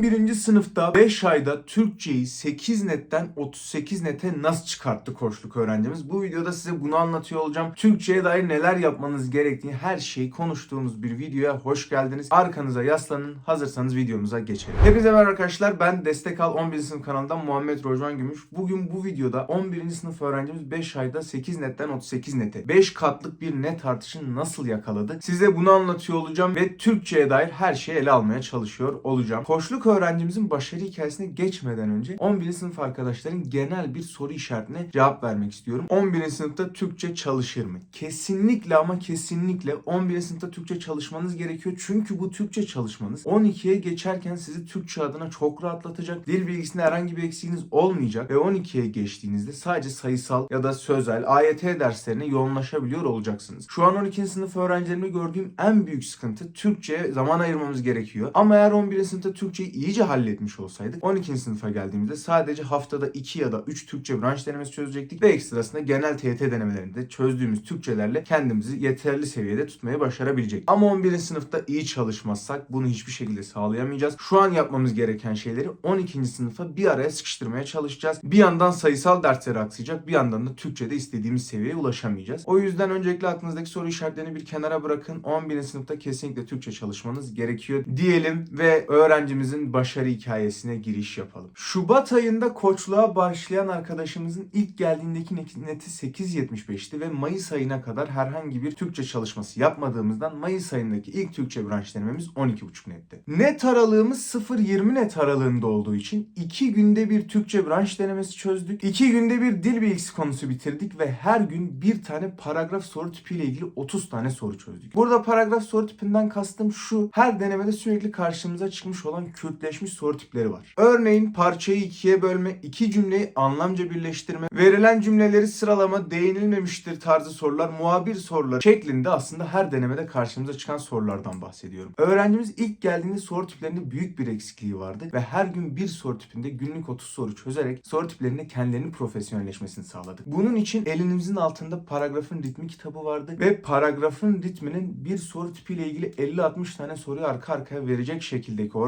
11. sınıfta 5 ayda Türkçeyi 8 netten 38 nete nasıl çıkarttı koçluk öğrencimiz? Bu videoda size bunu anlatıyor olacağım. Türkçeye dair neler yapmanız gerektiğini her şeyi konuştuğumuz bir videoya hoş geldiniz. Arkanıza yaslanın. Hazırsanız videomuza geçelim. Hepinize merhaba arkadaşlar. Ben Destek Al 11. sınıf kanalından Muhammed Rojvan Gümüş. Bugün bu videoda 11. sınıf öğrencimiz 5 ayda 8 netten 38 nete 5 katlık bir net artışını nasıl yakaladı? Size bunu anlatıyor olacağım ve Türkçeye dair her şeyi ele almaya çalışıyor olacağım. Koçluk öğrencimizin başarı hikayesine geçmeden önce 11. sınıf arkadaşların genel bir soru işaretine cevap vermek istiyorum. 11. sınıfta Türkçe çalışır mı? Kesinlikle ama kesinlikle 11. sınıfta Türkçe çalışmanız gerekiyor. Çünkü bu Türkçe çalışmanız 12'ye geçerken sizi Türkçe adına çok rahatlatacak. Dil bilgisinde herhangi bir eksiğiniz olmayacak ve 12'ye geçtiğinizde sadece sayısal ya da sözel AYT derslerine yoğunlaşabiliyor olacaksınız. Şu an 12. sınıf öğrencilerimde gördüğüm en büyük sıkıntı Türkçe'ye zaman ayırmamız gerekiyor. Ama eğer 11. sınıfta Türkçeyi iyice halletmiş olsaydık 12. sınıfa geldiğimizde sadece haftada 2 ya da 3 Türkçe branş denemesi çözecektik ve ekstrasında genel TYT denemelerinde çözdüğümüz Türkçelerle kendimizi yeterli seviyede tutmaya başarabilecek. Ama 11. sınıfta iyi çalışmazsak bunu hiçbir şekilde sağlayamayacağız. Şu an yapmamız gereken şeyleri 12. sınıfa bir araya sıkıştırmaya çalışacağız. Bir yandan sayısal dersleri aksayacak, bir yandan da Türkçe'de istediğimiz seviyeye ulaşamayacağız. O yüzden öncelikle aklınızdaki soru işaretlerini bir kenara bırakın. 11. sınıfta kesinlikle Türkçe çalışmanız gerekiyor diyelim ve öğrencimizin başarı hikayesine giriş yapalım. Şubat ayında koçluğa başlayan arkadaşımızın ilk geldiğindeki neti 8.75'ti ve Mayıs ayına kadar herhangi bir Türkçe çalışması yapmadığımızdan Mayıs ayındaki ilk Türkçe branş denememiz 12.5 netti. Net aralığımız 0-20 net aralığında olduğu için 2 günde bir Türkçe branş denemesi çözdük. 2 günde bir dil bilgisi konusu bitirdik ve her gün bir tane paragraf soru tipiyle ilgili 30 tane soru çözdük. Burada paragraf soru tipinden kastım şu. Her denemede sürekli karşımıza çıkmış olan Kürtleşmiş soru tipleri var. Örneğin parçayı ikiye bölme, iki cümleyi anlamca birleştirme, verilen cümleleri sıralama, değinilmemiştir tarzı sorular, muhabir sorular şeklinde aslında her denemede karşımıza çıkan sorulardan bahsediyorum. Öğrencimiz ilk geldiğinde soru tiplerinde büyük bir eksikliği vardı ve her gün bir soru tipinde günlük 30 soru çözerek soru tiplerinde kendilerini profesyonelleşmesini sağladık. Bunun için elinizin altında paragrafın ritmi kitabı vardı ve paragrafın ritminin bir soru tipiyle ilgili 50-60 tane soruyu arka arkaya verecek şekildeki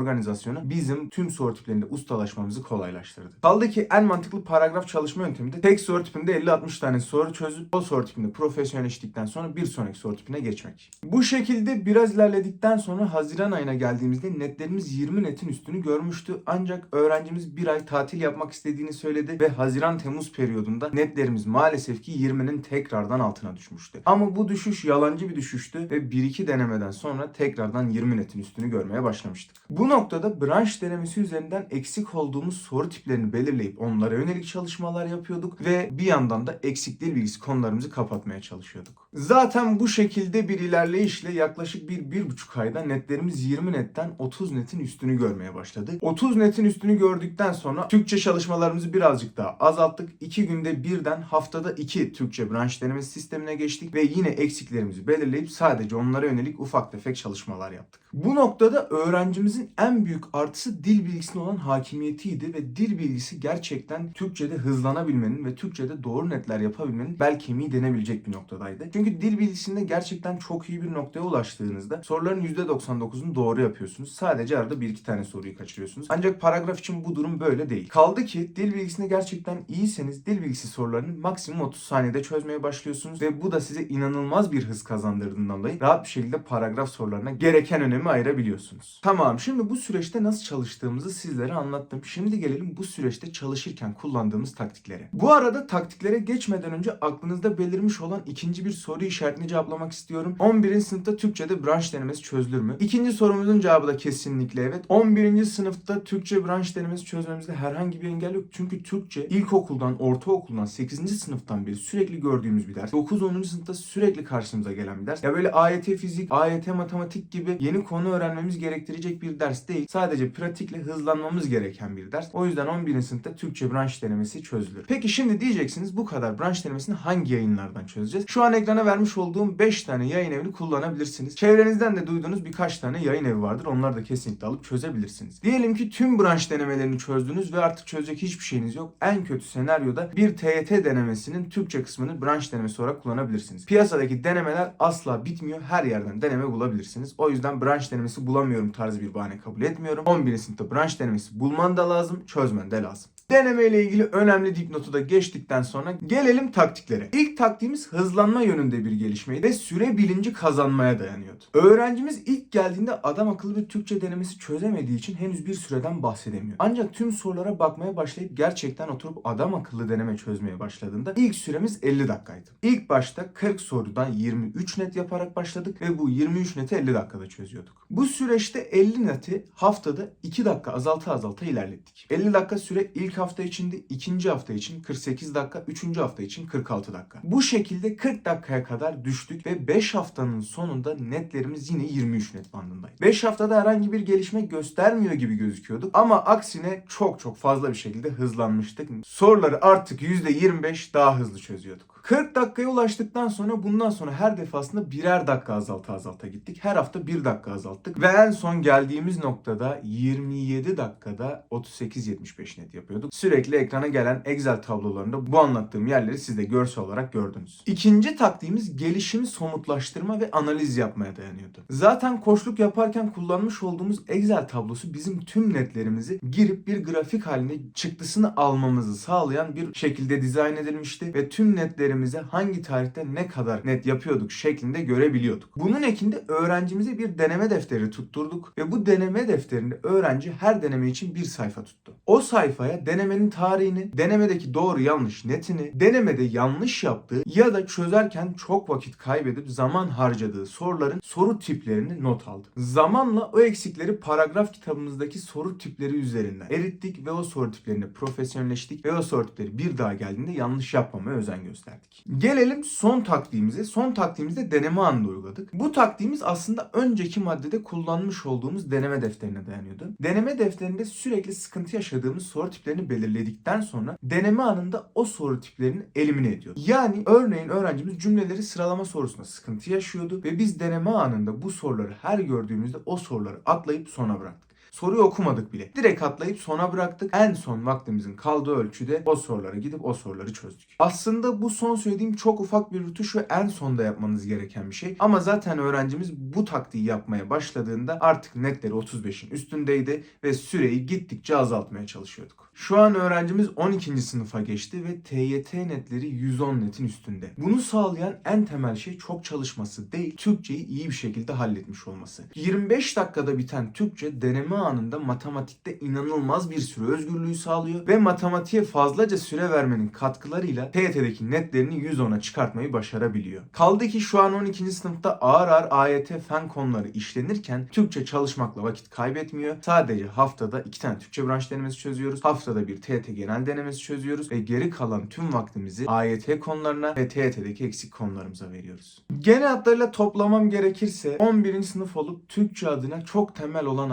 organizasyonu bizim tüm soru tiplerinde ustalaşmamızı kolaylaştırdı. Kaldı ki en mantıklı paragraf çalışma yöntemi de tek soru tipinde 50-60 tane soru çözüp o soru tipinde profesyonelleştikten sonra bir sonraki soru tipine geçmek. Bu şekilde biraz ilerledikten sonra Haziran ayına geldiğimizde netlerimiz 20 netin üstünü görmüştü. Ancak öğrencimiz bir ay tatil yapmak istediğini söyledi ve Haziran-Temmuz periyodunda netlerimiz maalesef ki 20'nin tekrardan altına düşmüştü. Ama bu düşüş yalancı bir düşüştü ve 1-2 denemeden sonra tekrardan 20 netin üstünü görmeye başlamıştık. Bu noktada branş denemesi üzerinden eksik olduğumuz soru tiplerini belirleyip onlara yönelik çalışmalar yapıyorduk ve bir yandan da eksik dil bilgisi konularımızı kapatmaya çalışıyorduk. Zaten bu şekilde bir ilerleyişle yaklaşık bir, bir buçuk ayda netlerimiz 20 netten 30 netin üstünü görmeye başladı. 30 netin üstünü gördükten sonra Türkçe çalışmalarımızı birazcık daha azalttık. 2 günde birden haftada 2 Türkçe branş denemesi sistemine geçtik ve yine eksiklerimizi belirleyip sadece onlara yönelik ufak tefek çalışmalar yaptık. Bu noktada öğrencimizin en büyük artısı dil bilgisine olan hakimiyetiydi ve dil bilgisi gerçekten Türkçe'de hızlanabilmenin ve Türkçe'de doğru netler yapabilmenin bel kemiği denebilecek bir noktadaydı. Çünkü dil bilgisinde gerçekten çok iyi bir noktaya ulaştığınızda soruların %99'unu doğru yapıyorsunuz. Sadece arada bir iki tane soruyu kaçırıyorsunuz. Ancak paragraf için bu durum böyle değil. Kaldı ki dil bilgisinde gerçekten iyiyseniz dil bilgisi sorularını maksimum 30 saniyede çözmeye başlıyorsunuz ve bu da size inanılmaz bir hız kazandırdığından dolayı rahat bir şekilde paragraf sorularına gereken önemi ayırabiliyorsunuz. Tamam şimdi bu süreçte nasıl çalıştığımızı sizlere anlattım. Şimdi gelelim bu süreçte çalışırken kullandığımız taktiklere. Bu arada taktiklere geçmeden önce aklınızda belirmiş olan ikinci bir soru işaretini cevaplamak istiyorum. 11. sınıfta Türkçe'de branş denemesi çözülür mü? İkinci sorumuzun cevabı da kesinlikle evet. 11. sınıfta Türkçe branş denemesi çözmemizde herhangi bir engel yok. Çünkü Türkçe ilkokuldan, ortaokuldan, 8. sınıftan beri sürekli gördüğümüz bir ders. 9-10. sınıfta sürekli karşımıza gelen bir ders. Ya böyle AYT fizik, AYT matematik gibi yeni konu öğrenmemiz gerektirecek bir ders değil. Sadece pratikle hızlanmamız gereken bir ders. O yüzden 11. sınıfta Türkçe branş denemesi çözülür. Peki şimdi diyeceksiniz bu kadar branş denemesini hangi yayınlardan çözeceğiz? Şu an ekrana vermiş olduğum 5 tane yayın evini kullanabilirsiniz. Çevrenizden de duyduğunuz birkaç tane yayın evi vardır. Onları da kesinlikle alıp çözebilirsiniz. Diyelim ki tüm branş denemelerini çözdünüz ve artık çözecek hiçbir şeyiniz yok. En kötü senaryoda bir TYT denemesinin Türkçe kısmını branş denemesi olarak kullanabilirsiniz. Piyasadaki denemeler asla bitmiyor. Her yerden deneme bulabilirsiniz. O yüzden branş denemesi bulamıyorum tarzı bir bahane kabul etmiyorum. Sanıyorum 11. sınıfta branş denemesi bulman da lazım, çözmen de lazım. Deneme ile ilgili önemli dipnotu da geçtikten sonra gelelim taktiklere. İlk taktiğimiz hızlanma yönünde bir gelişmeydi ve süre bilinci kazanmaya dayanıyordu. Öğrencimiz ilk geldiğinde adam akıllı bir Türkçe denemesi çözemediği için henüz bir süreden bahsedemiyor. Ancak tüm sorulara bakmaya başlayıp gerçekten oturup adam akıllı deneme çözmeye başladığında ilk süremiz 50 dakikaydı. İlk başta 40 sorudan 23 net yaparak başladık ve bu 23 neti 50 dakikada çözüyorduk. Bu süreçte 50 neti haftada 2 dakika azalta azalta ilerlettik. 50 dakika süre ilk hafta içinde, ikinci hafta için 48 dakika, üçüncü hafta için 46 dakika. Bu şekilde 40 dakikaya kadar düştük ve 5 haftanın sonunda netlerimiz yine 23 net bandındaydı. 5 haftada herhangi bir gelişme göstermiyor gibi gözüküyorduk ama aksine çok çok fazla bir şekilde hızlanmıştık. Soruları artık %25 daha hızlı çözüyorduk. 40 dakikaya ulaştıktan sonra bundan sonra her defasında birer dakika azalta azalta gittik. Her hafta 1 dakika azalttık. Ve en son geldiğimiz noktada 27 dakikada 38-75 net yapıyorduk. Sürekli ekrana gelen Excel tablolarında bu anlattığım yerleri siz de görsel olarak gördünüz. İkinci taktiğimiz gelişimi somutlaştırma ve analiz yapmaya dayanıyordu. Zaten koçluk yaparken kullanmış olduğumuz Excel tablosu bizim tüm netlerimizi girip bir grafik haline çıktısını almamızı sağlayan bir şekilde dizayn edilmişti ve tüm netlerimize hangi tarihte ne kadar net yapıyorduk şeklinde görebiliyorduk. Bunun ekinde öğrencimize bir deneme defteri tutturduk ve bu deneme defterinde öğrenci her deneme için bir sayfa tuttu. O sayfaya denemenin tarihini, denemedeki doğru yanlış netini, denemede yanlış yaptığı ya da çözerken çok vakit kaybedip zaman harcadığı soruların soru tiplerini not aldı. Zamanla o eksikleri paragraf kitabımızdaki soru tipleri üzerinden erittik ve o soru tiplerini profesyonelleştik ve o soru tipleri bir daha geldiğinde yanlış yapmamaya özen gösterdik. Gelelim son taktiğimize. Son taktiğimizde deneme anında uyguladık. Bu taktiğimiz aslında önceki maddede kullanmış olduğumuz deneme defterine dayanıyordu. Deneme defterinde sürekli sıkıntı yaşadığımız soru tiplerini belirledikten sonra deneme anında o soru tiplerini elimine ediyordu. Yani örneğin öğrencimiz cümleleri sıralama sorusunda sıkıntı yaşıyordu ve biz deneme anında bu soruları her gördüğümüzde o soruları atlayıp sona bıraktık. Soruyu okumadık bile. Direkt atlayıp sona bıraktık. En son vaktimizin kaldığı ölçüde o sorulara gidip o soruları çözdük. Aslında bu son söylediğim çok ufak bir rutuş ve en sonda yapmanız gereken bir şey. Ama zaten öğrencimiz bu taktiği yapmaya başladığında artık netleri 35'in üstündeydi ve süreyi gittikçe azaltmaya çalışıyorduk. Şu an öğrencimiz 12. sınıfa geçti ve TYT netleri 110 netin üstünde. Bunu sağlayan en temel şey çok çalışması değil, Türkçeyi iyi bir şekilde halletmiş olması. 25 dakikada biten Türkçe deneme anında matematikte inanılmaz bir süre özgürlüğü sağlıyor ve matematiğe fazlaca süre vermenin katkılarıyla TYT'deki netlerini 110'a çıkartmayı başarabiliyor. Kaldı ki şu an 12. sınıfta ağır ağır AYT fen konuları işlenirken Türkçe çalışmakla vakit kaybetmiyor. Sadece haftada iki tane Türkçe branş denemesi çözüyoruz. Haftada bir TYT genel denemesi çözüyoruz ve geri kalan tüm vaktimizi AYT konularına ve TYT'deki eksik konularımıza veriyoruz. Genel hatlarıyla toplamam gerekirse 11. sınıf olup Türkçe adına çok temel olan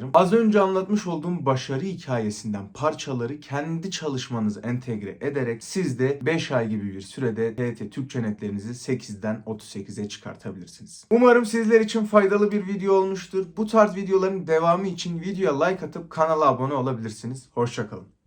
arkadaşlarım az önce anlatmış olduğum başarı hikayesinden parçaları kendi çalışmanızı entegre ederek siz de 5 ay gibi bir sürede TYT Türkçe netlerinizi 8'den 38'e çıkartabilirsiniz. Umarım sizler için faydalı bir video olmuştur. Bu tarz videoların devamı için videoya like atıp kanala abone olabilirsiniz. Hoşçakalın.